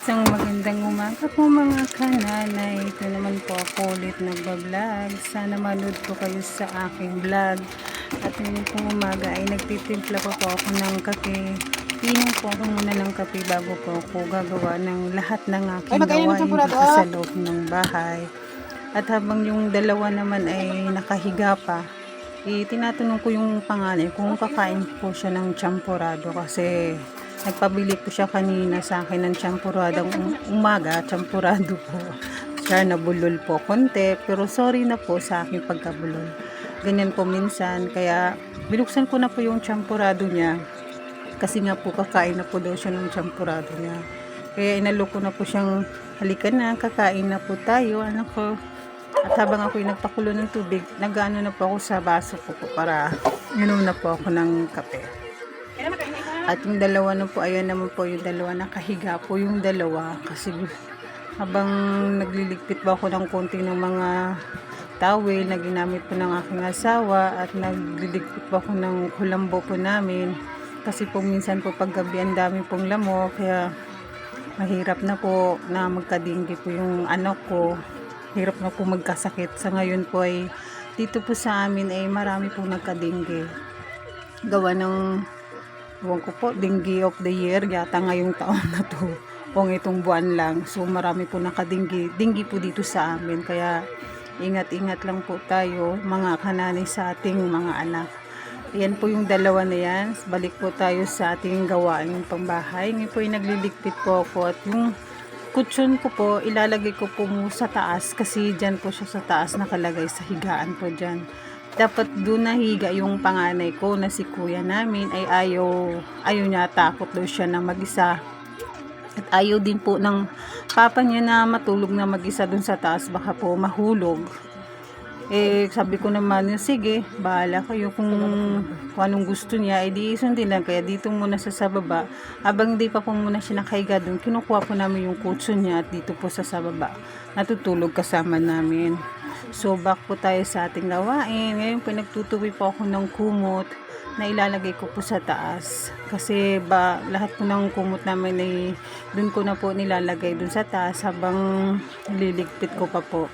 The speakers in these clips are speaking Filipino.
Isang magandang umaga po mga kananay. Ito naman po ako ulit nagbablog. Sana manood po kayo sa aking vlog. At ngayon po umaga ay nagtitimpla po po ako ng kape. Inom po ako muna ng kape bago po ako gagawa ng lahat ng aking gawain dito sa loob ng bahay. At habang yung dalawa naman ay nakahiga pa, eh, tinatanong ko yung panganay kung kakain po siya ng champurado kasi nagpabili po siya kanina sa akin ng champuradong um- umaga, champurado po. Siya nabulol po konti, pero sorry na po sa aking pagkabulol. Ganyan po minsan, kaya binuksan ko na po yung champurado niya kasi nga po kakain na po daw siya ng champurado niya. Kaya inalo ko na po siyang halika na, kakain na po tayo, ano ko. At habang ako'y nagpakulo ng tubig, nagano na po ako sa baso ko po para inom na po ako ng kape. At yung dalawa na po, ayan naman po yung dalawa, nakahiga po yung dalawa. Kasi habang nagliligpit po ako ng konti ng mga towel na ginamit po ng aking asawa at nagliligpit po ako ng kulambo po namin. Kasi po minsan po paggabi ang dami pong lamok kaya mahirap na po na magkadinggi po yung anak ko. Hirap na po magkasakit. Sa ngayon po ay dito po sa amin ay marami pong nagkadinggi. Gawa ng Ewan ko po, Dengue of the Year, yata ngayong taon na to. O itong buwan lang. So marami po nakadinggi. Dinggi po dito sa amin. Kaya ingat-ingat lang po tayo, mga kananay sa ating mga anak. Ayan po yung dalawa na yan. Balik po tayo sa ating gawain pangbahay. Ngayon po yung nagliligpit po ako at yung kutsyon ko po, ilalagay ko po sa taas kasi dyan po siya sa taas nakalagay sa higaan po dyan dapat doon nahiga yung panganay ko na si kuya namin ay ayaw, ayaw niya takot daw siya na mag-isa. At ayaw din po ng papa niya na matulog na mag-isa doon sa taas baka po mahulog. Eh, sabi ko naman, sige, bahala kayo kung, kung anong gusto niya, eh di sundin lang. Kaya dito muna sa sa baba, habang hindi pa po muna siya nakahiga doon, kinukuha po namin yung kutso niya at dito po sa sa baba, natutulog kasama namin. So, back po tayo sa ating gawain. Ngayon po, nagtutuwi po ako ng kumot na ilalagay ko po sa taas. Kasi ba, lahat po ng kumot namin ay doon ko na po nilalagay doon sa taas habang liligpit ko pa po.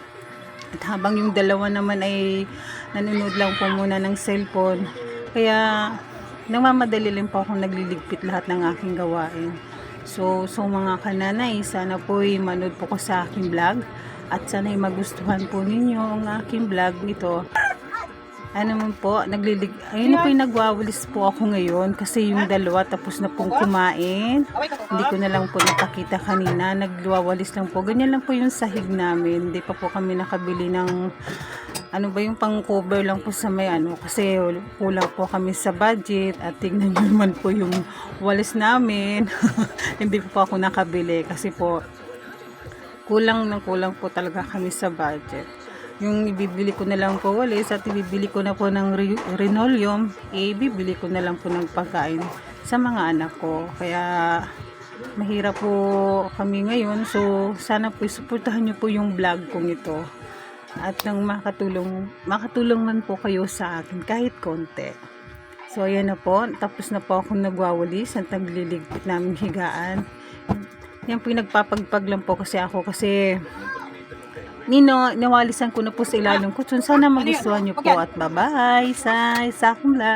At habang yung dalawa naman ay nanonood lang po muna ng cellphone. Kaya namamadali lang po akong nagliligpit lahat ng aking gawain. So, so mga kananay, sana po manood po ko sa aking vlog. At sana magustuhan po ninyo ang aking vlog nito. Ano man po, naglilig... Ayun po yung nagwawalis po ako ngayon kasi yung dalawa tapos na pong kumain. Hindi ko na lang po nakakita kanina. Nagwawalis lang po. Ganyan lang po yung sahig namin. Hindi pa po kami nakabili ng ano ba yung pang cover lang po sa may ano kasi kulang po kami sa budget at tingnan nyo naman po yung walis namin hindi po, po ako nakabili kasi po kulang na kulang po talaga kami sa budget. Yung ibibili ko na lang po walis at ibibili ko na po ng re- linoleum eh bibili ko na lang po ng pagkain sa mga anak ko. Kaya mahirap po kami ngayon. So sana po suportahan nyo po yung vlog kong ito. At nang makatulong makatulong man po kayo sa akin kahit konti. So ayan na po. Tapos na po ako nagwawalis at nagliligpit namin higaan yan po yung nagpapagpag lang po kasi ako kasi Nino, nawalisan ko na po sa ilalim ko. Sana magustuhan nyo po at bye-bye sa, sa akong vlog.